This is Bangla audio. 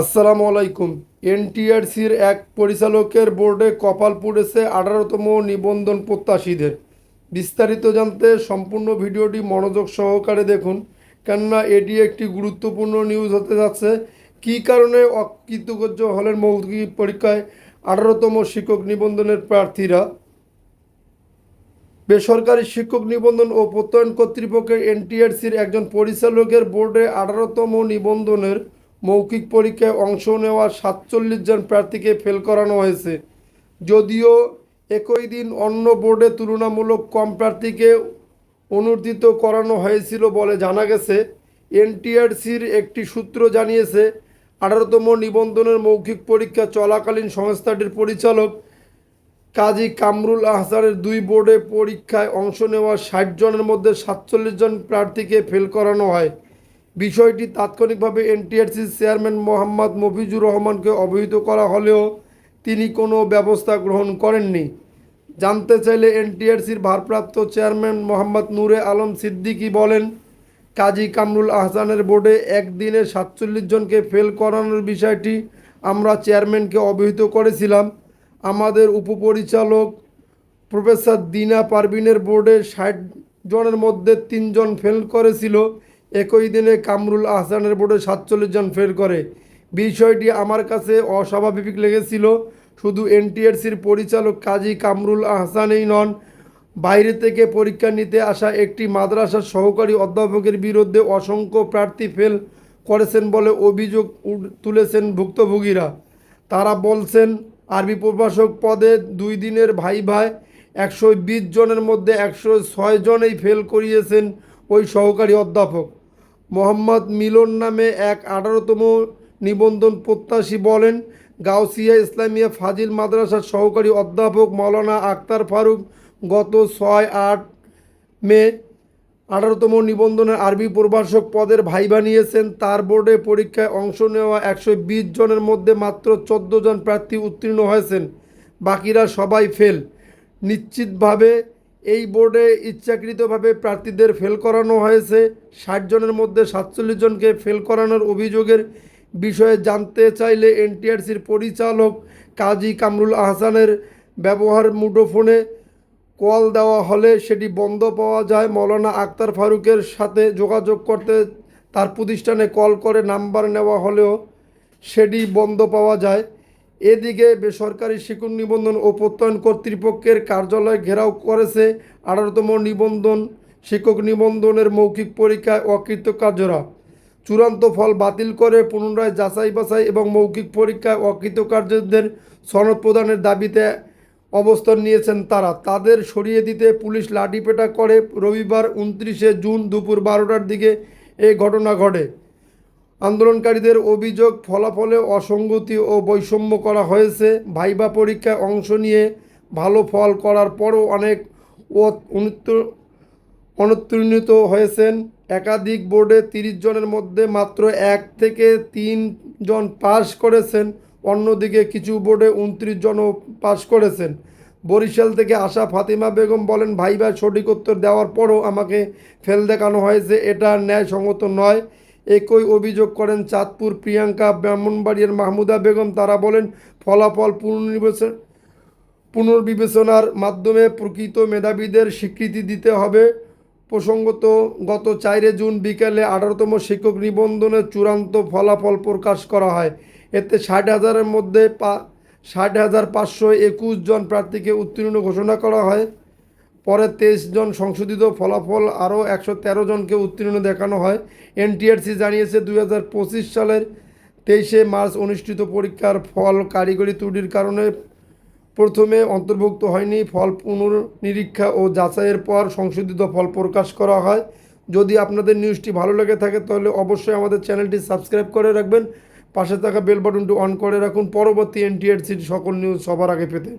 আসসালামু আলাইকুম। এনটিআরসির এক পরিচালকের বোর্ডে কপাল পুড়েছে আঠারোতম নিবন্ধন প্রত্যাশীদের। বিস্তারিত জানতে সম্পূর্ণ ভিডিওটি মনোযোগ সহকারে দেখুন, কেননা এটি একটি গুরুত্বপূর্ণ নিউজ হতে যাচ্ছে। কী কারণে অকৃতজ্ঞ হলেন মৌখিক পরীক্ষায় আঠারোতম শিক্ষক নিবন্ধনের প্রার্থীরা? বেসরকারি শিক্ষক নিবন্ধন ও প্রত্যয়ন কর্তৃপক্ষের এনটিআরসির একজন পরিচালকের বোর্ডে আঠারোতম নিবন্ধনের মৌখিক পরীক্ষায় অংশ নেওয়া সাতচল্লিশ জন প্রার্থীকে ফেল করানো হয়েছে। যদিও একই দিন অন্য বোর্ডে তুলনামূলক কম প্রার্থীকে অনুর্দিত করানো হয়েছিল বলে জানা গেছে। এনটিআরসির একটি সূত্র জানিয়েছে, আঠারোতম নিবন্ধনের মৌখিক পরীক্ষা চলাকালীন সংস্থাটির পরিচালক কাজী কামরুল আহসানের দুই বোর্ডে পরীক্ষায় অংশ নেওয়া ষাট জনের মধ্যে সাতচল্লিশ জন প্রার্থীকে ফেল করানো হয়। বিষয়টি তাৎক্ষণিকভাবে এনটিআরসির চেয়ারম্যান মোহাম্মদ মফিজুর রহমানকে অবহিত করা হলেও তিনি কোনো ব্যবস্থা গ্রহণ করেননি। জানতে চাইলে এনটিআরসির ভারপ্রাপ্ত চেয়ারম্যান মোহাম্মদ নূরে আলম সিদ্দিকী বলেন, কাজী কামরুল আহসানের বোর্ডে একদিনে সাতচল্লিশ জনকে ফেল করানোর বিষয়টি আমরা চেয়ারম্যানকে অবহিত করেছিলাম। আমাদের উপপরিচালক প্রফেসর দিনা পারভিনের বোর্ডে ষাট জনের মধ্যে তিনজন ফেল করেছিল। একই দিনে কামরুল আহসানের বোর্ডে সাতচল্লিশ জন ফেল করে। বিষয়টি আমার কাছে অস্বাভাবিক লেগেছিল। শুধু এনটিআরসির পরিচালক কাজী কামরুল আহসানেই নন, বাইরে থেকে পরীক্ষা নিতে আসা একটি মাদ্রাসার সহকারী অধ্যাপকের বিরুদ্ধে অসংখ্য প্রার্থী ফেল করেছেন বলে অভিযোগ তুলেছেন ভুক্তভোগীরা। তারা বলছেন, আরবি প্রভাষক পদে দুই দিনের ভাই ভাই একশো বিশ জনের মধ্যে একশো ছয় জনেই ফেল করিয়েছেন ওই সহকারী অধ্যাপক। মোহাম্মদ মিলন নামে এক আঠারোতম নিবন্ধন প্রত্যাশী বলেন, গাউসিয়া ইসলামিয়া ফাজিল মাদ্রাসার সহকারী অধ্যাপক মৌলানা আক্তার ফারুক গত ছয় আট মে আঠারোতম নিবন্ধনের আরবি প্রভাষক পদের ভাইবা নিয়েছেন তার বোর্ডে পরীক্ষায় অংশ নেওয়া একশো বিশ জনের মধ্যে মাত্র চোদ্দ জন প্রার্থী উত্তীর্ণ হয়েছেন। বাকিরা সবাই ফেল। নিশ্চিতভাবে এই বোর্ডে ইচ্ছাকৃতভাবে প্রার্থীদের ফেল করানো হয়েছে। ষাট জনের মধ্যে সাতচল্লিশ জনকে ফেল করানোর অভিযোগের বিষয়ে জানতে চাইলে এনটিআরসির পরিচালক কাজী কামরুল আহসানের ব্যবহার মুঠোফোনে কল দেওয়া হলে সেটি বন্ধ পাওয়া যায়। মৌলানা আক্তার ফারুকের সাথে যোগাযোগ করতে তার প্রতিষ্ঠানে কল করে নাম্বার নেওয়া হলেও সেটি বন্ধ পাওয়া যায়। এদিকে বেসরকারি শিক্ষক নিবন্ধন ও প্রত্যয়ন কর্তৃপক্ষের কার্যালয় ঘেরাও করেছে আঠারোতম নিবন্ধন শিক্ষক নিবন্ধনের মৌখিক পরীক্ষায় অকৃতকার্যরা। চূড়ান্ত ফল বাতিল করে পুনরায় যাচাই বাছাই এবং মৌখিক পরীক্ষায় অকৃতকার্যদের সনদ প্রদানের দাবিতে অবস্থান নিয়েছেন তারা। তাদের সরিয়ে দিতে পুলিশ লাঠিপেটা করে। রবিবার উনত্রিশে জুন দুপুর বারোটার দিকে এই ঘটনা ঘটে। আন্দোলনকারীদের অভিযোগ ফলাফলে অসঙ্গতি ও বৈষম্য করা হয়েছে। ভাইবা পরীক্ষায় অংশ নিয়ে ভালো ফল করার পরও অনেক অনুত্তীর্ণিত হয়েছেন। একাধিক বোর্ডে তিরিশ জনের মধ্যে মাত্র এক থেকে তিন জন পাশ করেছেন। অন্যদিকে কিছু বোর্ডে উনত্রিশ জনও পাশ করেছেন। বরিশাল থেকে আসা ফাতিমা বেগম বলেন ভাই ভাই সঠিক উত্তর দেওয়ার পরও আমাকে ফেল দেখানো হয়েছে। এটা ন্যায়সঙ্গত নয়। একই অভিযোগ করেন চাঁদপুর প্রিয়াঙ্কা ব্রাহ্মণবাড়িয়ার মাহমুদা বেগম। তারা বলেন, ফলাফল পুনর্নিবেশন পুনর্বিবেচনার মাধ্যমে প্রকৃত মেধাবীদের স্বীকৃতি দিতে হবে। প্রসঙ্গত, গত চারে জুন বিকেলে আঠারোতম শিক্ষক নিবন্ধনের চূড়ান্ত ফলাফল প্রকাশ করা হয়। এতে ষাট হাজারের মধ্যে পা, ষাট হাজার পাঁচশো একুশ জন প্রার্থীকে উত্তীর্ণ ঘোষণা করা হয়। পরে তেইশ জন সংশোধিত ফলাফল আরও একশো তেরো জনকে উত্তীর্ণ দেখানো হয়। এনটিআরসি জানিয়েছে, দুই হাজার পঁচিশ সালের তেইশে মার্চ অনুষ্ঠিত পরীক্ষার ফল কারিগরি ত্রুটির কারণে প্রথমে অন্তর্ভুক্ত হয়নি। ফল পুনর্নিরীক্ষা ও যাচাইয়ের পর সংশোধিত ফল প্রকাশ করা হয়। যদি আপনাদের নিউজটি ভালো লেগে থাকে, তাহলে অবশ্যই আমাদের চ্যানেলটি সাবস্ক্রাইব করে রাখবেন। পাশে থাকা বেল বাটনটি অন করে রাখুন। পরবর্তী এনটিআরসির সকল নিউজ সবার আগে পেতে।